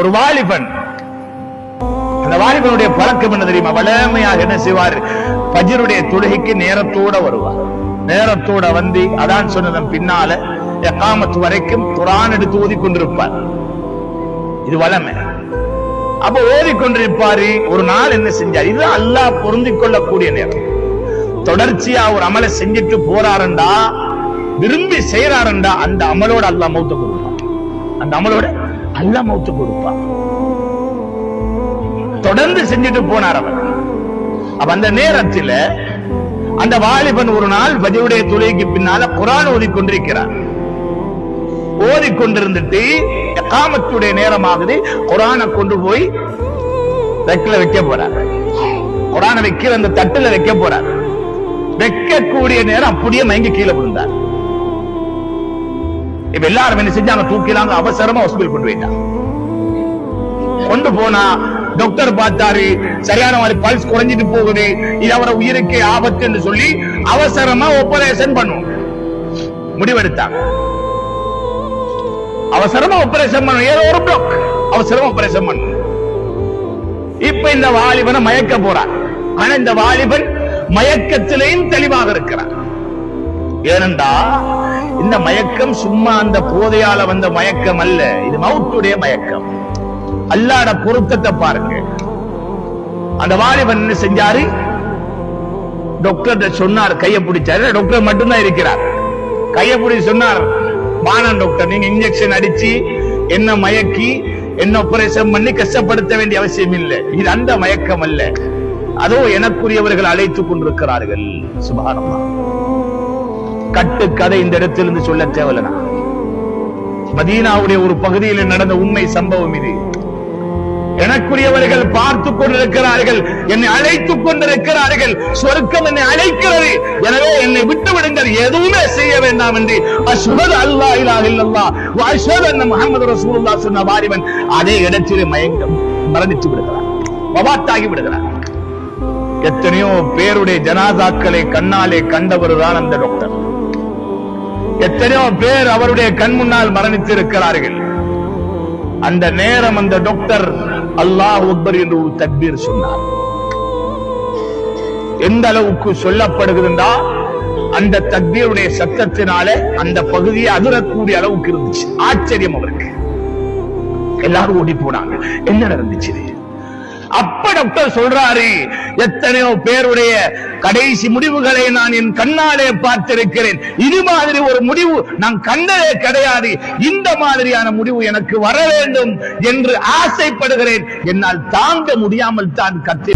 ஒரு வாலிபன். அந்த வாலிபனுடைய பழக்கம் என்ன தெரியுமா? வளமையாக என்ன செய்வார்? பஜருடைய தொழுகைக்கு நேரத்தோட வருவார். நேரத்தோட வந்து அதான் சொன்னதன் பின்னால எக்காமத்து வரைக்கும் குரான் எடுத்து ஓதி கொண்டிருப்பார் இது வளமை. அப்ப ஓதி கொண்டிருப்பாரு ஒரு நாள் என்ன செஞ்சார்? இது அல்லாஹ் பொருந்தி கொள்ளக்கூடிய நேரம். தொடர்ச்சியா ஒரு அமலை செஞ்சுட்டு போறாருண்டா விரும்பி செய்யறாருண்டா அந்த அமலோட அல்லாஹ் மௌத்த கொடுப்பான் அந்த அமலோட அல்ல மௌத்து கொடுப்பான் தொடர்ந்து செஞ்சுட்டு போனார் அவர். அப்ப அந்த நேரத்தில் அந்த வாலிபன் ஒரு நாள் பஜருடைய துளைக்கு பின்னால குரான் ஓதிக்கொண்டிருக்கிறார். ஓதிக்கொண்டிருந்துட்டு காமத்துடைய நேரமாகுது? குரானை கொண்டு போய் ரெக்கில வைக்க போறார். குரானை வைக்கிற அந்த தட்டுல வைக்க போறார். வைக்கக்கூடிய நேரம் அப்படியே மயங்கி கீழே விழுந்தார். இப்ப எல்லாரும் என்ன செஞ்சாங்க? தூக்கிலாங்க அவசரமா ஹாஸ்பிட்டல் கொண்டு போயிட்டாங்க. கொண்டு போனா டாக்டர் பார்த்தாரு சரியான மாதிரி பல்ஸ் குறைஞ்சிட்டு போகுது. இது அவரை உயிருக்கு ஆபத்துன்னு சொல்லி அவசரமா ஆபரேஷன் பண்ணும் முடிவெடுத்தாங்க. அவசரமா ஆபரேஷன் பண்ணும் ஏதோ ஒரு பிளாக் அவசரமா ஆபரேஷன் பண்ணும் இப்ப இந்த வாலிபனை மயக்க போறார். ஆனா இந்த வாலிபன் மயக்கத்திலையும் தெளிவாக இருக்கிறார். ஏனென்றா இந்த மயக்கம் சும்மா அந்த போதையால வந்த மயக்கம் அல்ல இது மவுத்துடைய மயக்கம். அல்லாட பொருத்தத்தை பாருங்க. அந்த வாலிபன் என்ன செஞ்சாரு? டாக்டர் சொன்னார் கையை பிடிச்சாரு. டாக்டர் மட்டும்தான் இருக்கிறார். கையை பிடிச்சி சொன்னார் வானம் டாக்டர் நீங்க இன்ஜெக்ஷன் அடிச்சு என்ன மயக்கி என்ன ஆபரேஷன் பண்ணி கஷ்டப்படுத்த வேண்டிய அவசியம் இல்லை. இது அந்த மயக்கம் அல்ல. அதோ எனக்குரியவர்கள் அழைத்துக் கொண்டிருக்கிறார்கள். சுபானமா கட்டு கதை இந்த இடத்திலிருந்து சொல்ல தேவலனா மதீனாவுடைய ஒரு பகுதியில் நடந்த உண்மை சம்பவம் இது. எனக்குரியவர்கள் பார்த்து கொண்டிருக்கிறார்கள் என்னை அழைத்துக் கொண்டிருக்கிறார்கள் சொர்க்கம் என்னை அழைக்கிறது. எனவே என்னை விட்டு விடுங்கள் எதுவுமே செய்ய வேண்டாம் என்று அஸ்ஹது அல்லா இலாஹ இல்லல்லா வ அஷ்ஹது முகமது ரசூலுல்லா சொன்ன வாரிவன் அதே இடத்திலே மயங்கம் மரணித்து விடுகிறார் வபாத்தாகி விடுகிறார் எத்தனையோ பேருடைய ஜனாதாக்களை கண்ணாலே கண்டவர் தான் அந்த டாக்டர் எத்தனையோ பேர் அவருடைய கண் முன்னால் மரணித்து இருக்கிறார்கள் அந்த நேரம் அந்த டாக்டர் அல்லாஹ் அக்பர் என்று ஒரு தக்பீர் சொன்னார். எந்த அளவுக்கு சொல்லப்படுகிறதா? அந்த தக்பீருடைய சத்தத்தினால அந்த பகுதியை அதிரக்கூடிய அளவுக்கு இருந்துச்சு. ஆச்சரியம் அவருக்கு. எல்லாரும் ஓடி போனாங்க. என்ன நடந்துச்சு? அப்ப டாக்டர் சொல்றாரு. எத்தனையோ பேருடைய கடைசி முடிவுகளை நான் என் கண்ணாலே பார்த்திருக்கிறேன். இது மாதிரி ஒரு முடிவு நான் கண்டதே கிடையாது. இந்த மாதிரியான முடிவு எனக்கு வர வேண்டும் என்று ஆசைப்படுகிறேன். என்னால் தாங்க முடியாமல் தான் கத்தி